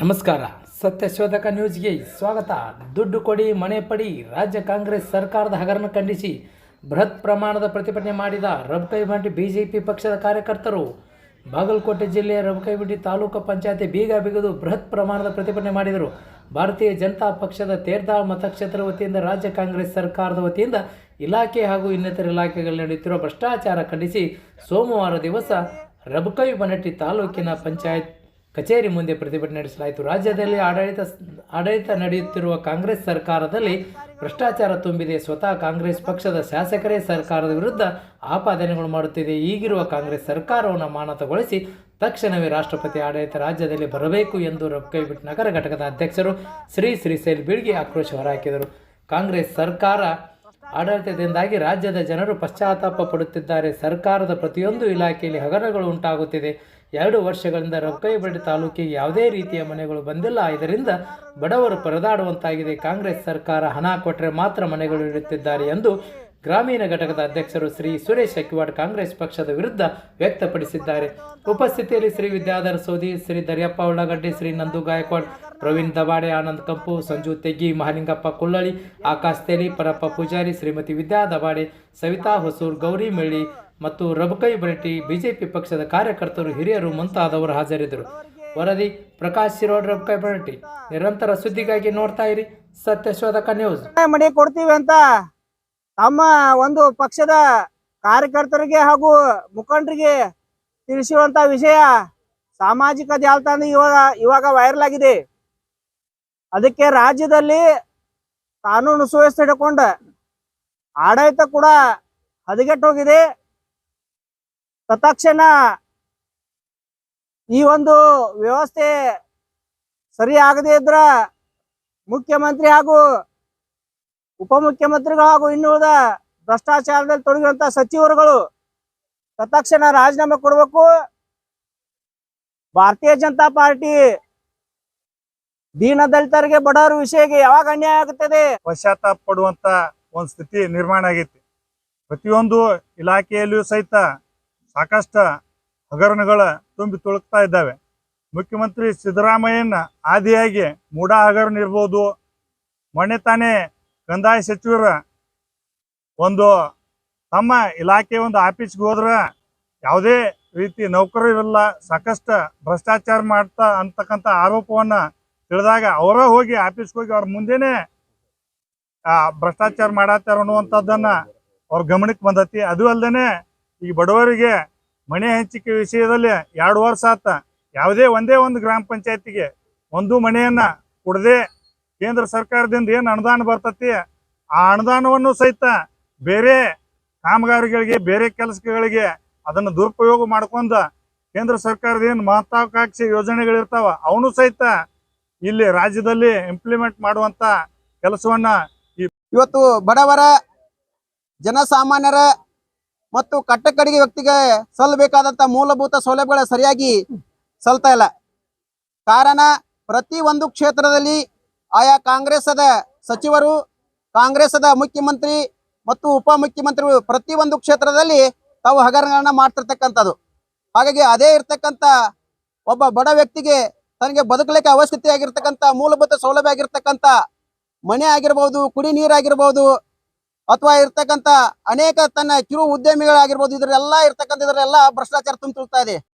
ನಮಸ್ಕಾರ. ಸತ್ಯಶೋಧಕ ನ್ಯೂಸ್ಗೆ ಸ್ವಾಗತ. ದುಡ್ಡು ಕೊಡಿ, ಮನೆ ಪಡಿ, ರಾಜ್ಯ ಕಾಂಗ್ರೆಸ್ ಸರ್ಕಾರದ ಹಗರಣ ಖಂಡಿಸಿ ಬೃಹತ್ ಪ್ರಮಾಣದ ಪ್ರತಿಭಟನೆ ಮಾಡಿದ ರಬಕೈಬಂಟಿ ಬಿಜೆಪಿ ಪಕ್ಷದ ಕಾರ್ಯಕರ್ತರು. ಬಾಗಲಕೋಟೆ ಜಿಲ್ಲೆಯ ರಬಕೈಬಂಟಿ ತಾಲೂಕು ಪಂಚಾಯತಿ ಬೀಗ ಬಿಗಿದು ಬೃಹತ್ ಪ್ರಮಾಣದ ಪ್ರತಿಭಟನೆ ಮಾಡಿದರು. ಭಾರತೀಯ ಜನತಾ ಪಕ್ಷದ ತೇರ್ದಾಳ್ ಮತಕ್ಷೇತ್ರ ವತಿಯಿಂದ ರಾಜ್ಯ ಕಾಂಗ್ರೆಸ್ ಸರ್ಕಾರದ ವತಿಯಿಂದ ಇಲಾಖೆ ಹಾಗೂ ಇನ್ನಿತರ ಇಲಾಖೆಗಳಲ್ಲಿ ನಡೆಯುತ್ತಿರುವ ಭ್ರಷ್ಟಾಚಾರ ಖಂಡಿಸಿ ಸೋಮವಾರ ದಿವಸ ರಬಕೈ ಬನಟ್ಟಿ ತಾಲೂಕಿನ ಪಂಚಾಯತ್ ಕಚೇರಿ ಮುಂದೆ ಪ್ರತಿಭಟನೆ ನಡೆಸಲಾಯಿತು. ರಾಜ್ಯದಲ್ಲಿ ಆಡಳಿತ ಆಡಳಿತ ನಡೆಯುತ್ತಿರುವ ಕಾಂಗ್ರೆಸ್ ಸರ್ಕಾರದಲ್ಲಿ ಭ್ರಷ್ಟಾಚಾರ ತುಂಬಿದೆ. ಸ್ವತಃ ಕಾಂಗ್ರೆಸ್ ಪಕ್ಷದ ಶಾಸಕರೇ ಸರ್ಕಾರದ ವಿರುದ್ಧ ಆಪಾದನೆಗಳು ಮಾಡುತ್ತಿದೆ. ಈಗಿರುವ ಕಾಂಗ್ರೆಸ್ ಸರ್ಕಾರವನ್ನು ಮಾನತಗೊಳಿಸಿ ತಕ್ಷಣವೇ ರಾಷ್ಟ್ರಪತಿ ಆಡಳಿತ ರಾಜ್ಯದಲ್ಲಿ ಬರಬೇಕು ಎಂದು ರಬಕೈಬಿಟ್ ನಗರ ಘಟಕದ ಅಧ್ಯಕ್ಷರು ಶ್ರೀ ಶ್ರೀಶೈಲ್ ಬೀಳ್ಗೆ ಆಕ್ರೋಶ ಹೊರಹಾಕಿದರು. ಕಾಂಗ್ರೆಸ್ ಸರ್ಕಾರ ಆಡಳಿತದಿಂದಾಗಿ ರಾಜ್ಯದ ಜನರು ಪಶ್ಚಾತ್ತಾಪ ಪಡುತ್ತಿದ್ದಾರೆ. ಸರ್ಕಾರದ ಪ್ರತಿಯೊಂದು ಇಲಾಖೆಯಲ್ಲಿ ಹಗರಣಗಳು ಉಂಟಾಗುತ್ತಿದೆ. ಎರಡು ವರ್ಷಗಳಿಂದ ರೊಕ್ಕೈಬಡಿ ತಾಲೂಕಿಗೆ ಯಾವುದೇ ರೀತಿಯ ಮನೆಗಳು ಬಂದಿಲ್ಲ. ಇದರಿಂದ ಬಡವರು ಪರದಾಡುವಂತಾಗಿದೆ. ಕಾಂಗ್ರೆಸ್ ಸರ್ಕಾರ ಹಣ ಕೊಟ್ಟರೆ ಮಾತ್ರ ಮನೆಗಳು ಇಡುತ್ತಿದ್ದಾರೆ ಎಂದು ಗ್ರಾಮೀಣ ಘಟಕದ ಅಧ್ಯಕ್ಷರು ಶ್ರೀ ಸುರೇಶ್ ಅಕ್ಕಿವಾಡ್ ಕಾಂಗ್ರೆಸ್ ಪಕ್ಷದ ವಿರುದ್ಧ ವ್ಯಕ್ತಪಡಿಸಿದ್ದಾರೆ. ಉಪಸ್ಥಿತಿಯಲ್ಲಿ ಶ್ರೀ ವಿದ್ಯಾಧರ ಸೋದಿ, ಶ್ರೀ ದರ್ಯಪ್ಪ ಉಳ್ಳಾಗಡ್ಡಿ, ಶ್ರೀ ನಂದು ಗಾಯಕ್ವಾಡ್, ಪ್ರವೀಣ್ ದಬಾಡೆ ಆನಂದ್ ಕಂಪು, ಸಂಜು ತೆಗ್ಗಿ, ಮಹಾಲಿಂಗಪ್ಪ ಕುಳ್ಳಳಿ ಆಕಾಶ್ ತೇಲಿ, ಪರಪ್ಪ ಪೂಜಾರಿ, ಶ್ರೀಮತಿ ವಿದ್ಯಾ ದಬಾಡೆ ಸವಿತಾ ಹೊಸೂರ್, ಗೌರಿ ಮೆಳ್ಳಿ ಮತ್ತು ರಬಕೈ ಬರಟಿ ಬಿಜೆಪಿ ಪಕ್ಷದ ಕಾರ್ಯಕರ್ತರು, ಹಿರಿಯರು ಮುಂತಾದವರು ಹಾಜರಿದ್ದರು. ವರದಿ ಪ್ರಕಾಶ್ ಶಿರೋಡ್, ರಬಕೈ ಬರಟಿ ನಿರಂತರ ಸುದ್ದಿಗಾಗಿ ನೋಡ್ತಾ ಇರಿ. ಸತ್ಯಶೋಧಕ ನ್ಯೂಸ್. ಕೊಡ್ತೀವಿ ಅಂತ. ತಮ್ಮ ಒಂದು ಪಕ್ಷದ ಕಾರ್ಯಕರ್ತರಿಗೆ ಹಾಗೂ ಮುಖಂಡರಿಗೆ ತಿಳಿಸಿರುವಂತ ವಿಷಯ ಸಾಮಾಜಿಕ ಜಾಲತಾಣ ಇವಾಗ ಇವಾಗ ವೈರಲ್ ಆಗಿದೆ. ಅದಕ್ಕೆ ರಾಜ್ಯದಲ್ಲಿ ಕಾನೂನು ಸುವ್ಯವಸ್ಥೆ ಹಿಡ್ಕೊಂಡ ಆಡಳಿತ ಕೂಡ ಹದಗೆಟ್ಟು ಹೋಗಿದೆ. ತತ್ಕ್ಷಣ ಈ ಒಂದು ವ್ಯವಸ್ಥೆ ಸರಿ ಆಗದೇ ಇದ್ರ ಮುಖ್ಯಮಂತ್ರಿ ಹಾಗೂ ಉಪಮುಖ್ಯಮಂತ್ರಿಗಳು ಹಾಗೂ ಇನ್ನುಳಿದ ಭ್ರಷ್ಟಾಚಾರದಲ್ಲಿ ತೊಡಗಿರುವಂತಹ ಸಚಿವರುಗಳು ತತ್ಕ್ಷಣ ರಾಜೀನಾಮೆ ಕೊಡಬೇಕು. ಭಾರತೀಯ ಜನತಾ ಪಾರ್ಟಿ ದೀನ ದಲಿತರಿಗೆ ಬಡವರ ವಿಷಯಕ್ಕೆ ಯಾವಾಗ ಅನ್ಯಾಯ ಆಗುತ್ತದೆ? ಪಶ್ಚಾತ್ತಾಪ ಪಡುವಂತ ಒಂದು ಸ್ಥಿತಿ ನಿರ್ಮಾಣ ಆಗೈತಿ. ಪ್ರತಿಯೊಂದು ಇಲಾಖೆಯಲ್ಲಿಯೂ ಸಹಿತ ಸಾಕಷ್ಟು ಹಗರಣಗಳ ತುಂಬಿ ತುಳುಕ್ತಾ ಇದ್ದಾವೆ. ಮುಖ್ಯಮಂತ್ರಿ ಸಿದ್ದರಾಮಯ್ಯನ ಆದಿಯಾಗಿ ಮೂಡ ಹಗರಣ ಇರ್ಬೋದು. ಮೊನ್ನೆ ತಾನೇ ಕಂದಾಯ ಸಚಿವರ ಒಂದು ತಮ್ಮ ಇಲಾಖೆ ಒಂದು ಆಫೀಸ್ಗೆ ಹೋದ್ರ ಯಾವುದೇ ರೀತಿ ನೌಕರರಿಲ್ಲ ಸಾಕಷ್ಟು ಭ್ರಷ್ಟಾಚಾರ ಮಾಡ್ತಾ ಅಂತಕ್ಕಂಥ ಆರೋಪವನ್ನ ತಿಳಿದಾಗ ಅವರೇ ಹೋಗಿ ಆಫೀಸ್ಗೆ ಹೋಗಿ ಅವ್ರ ಮುಂದೆನೆ ಭ್ರಷ್ಟಾಚಾರ ಮಾಡತ್ತಾರ ಅನ್ನುವಂಥದ್ದನ್ನ ಅವ್ರ ಗಮನಕ್ಕೆ ಬಂದತಿ. ಅದು ಅಲ್ಲದೆ ಈ ಬಡವರಿಗೆ ಮನೆ ಹಂಚಿಕೆ ವಿಷಯದಲ್ಲಿ ಎರಡು ವರ್ಷ ಆತ. ಯಾವುದೇ ಒಂದೇ ಒಂದು ಗ್ರಾಮ ಪಂಚಾಯತಿಗೆ ಒಂದು ಮನೆಯನ್ನ ಕೊಡದೆ ಕೇಂದ್ರ ಸರ್ಕಾರದಿಂದ ಏನು ಅನುದಾನ ಬರ್ತತಿ? ಆ ಅನುದಾನವನ್ನು ಸಹಿತ ಬೇರೆ ಕಾಮಗಾರಿಗಳಿಗೆ, ಬೇರೆ ಕೆಲಸಗಳಿಗೆ ಅದನ್ನು ದುರುಪಯೋಗ ಮಾಡ್ಕೊಂಡ ಕೇಂದ್ರ ಸರ್ಕಾರದ ಏನು ಮಹತ್ವಾಕಾಂಕ್ಷಿ ಯೋಜನೆಗಳಿರ್ತಾವ, ಅವನು ಸಹಿತ ಇಲ್ಲಿ ರಾಜ್ಯದಲ್ಲಿ ಇಂಪ್ಲಿಮೆಂಟ್ ಮಾಡುವಂತ ಕೆಲಸವನ್ನ ಇವತ್ತು ಬಡವರ, ಜನಸಾಮಾನ್ಯರ ಮತ್ತು ಕಟ್ಟಕಡಿಗೆ ವ್ಯಕ್ತಿಗೆ ಸಲ್ಲಬೇಕಾದಂತ ಮೂಲಭೂತ ಸೌಲಭ್ಯಗಳ ಸರಿಯಾಗಿ ಸಲ್ತಾ ಇಲ್ಲ. ಕಾರಣ ಪ್ರತಿ ಒಂದು ಕ್ಷೇತ್ರದಲ್ಲಿ ಆಯಾ ಕಾಂಗ್ರೆಸ್ಸದ ಸಚಿವರು, ಕಾಂಗ್ರೆಸ್ಸದ ಮುಖ್ಯಮಂತ್ರಿ ಮತ್ತು ಉಪಮುಖ್ಯಮಂತ್ರಿಗಳು ಪ್ರತಿ ಒಂದು ಕ್ಷೇತ್ರದಲ್ಲಿ ತಾವು ಹಗರಣಗಳನ್ನ ಮಾಡ್ತಿರ್ತಕ್ಕಂಥದ್ದು. ಹಾಗಾಗಿ ಅದೇ ಇರ್ತಕ್ಕಂಥ ಒಬ್ಬ ಬಡ ವ್ಯಕ್ತಿಗೆ ತನಗೆ ಬದುಕಲಿಕ್ಕೆ ಅವಶ್ಯಕತೆ ಆಗಿರ್ತಕ್ಕಂಥ ಮೂಲಭೂತ ಸೌಲಭ್ಯ ಆಗಿರ್ತಕ್ಕಂಥ ಮನೆ ಆಗಿರ್ಬೋದು, ಕುಡಿ ನೀರಾಗಿರ್ಬೋದು ಅಥವಾ ಇರ್ತಕ್ಕಂಥ ಅನೇಕ ತನ್ನ ಕಿರು ಉದ್ಯಮಿಗಳಾಗಿರ್ಬೋದು ಇದರೆಲ್ಲ ಇರ್ತಕ್ಕಂಥ ಇದರೆಲ್ಲ ಭ್ರಷ್ಟಾಚಾರ ತುಂಬುತ್ತಾ ಇದೆ.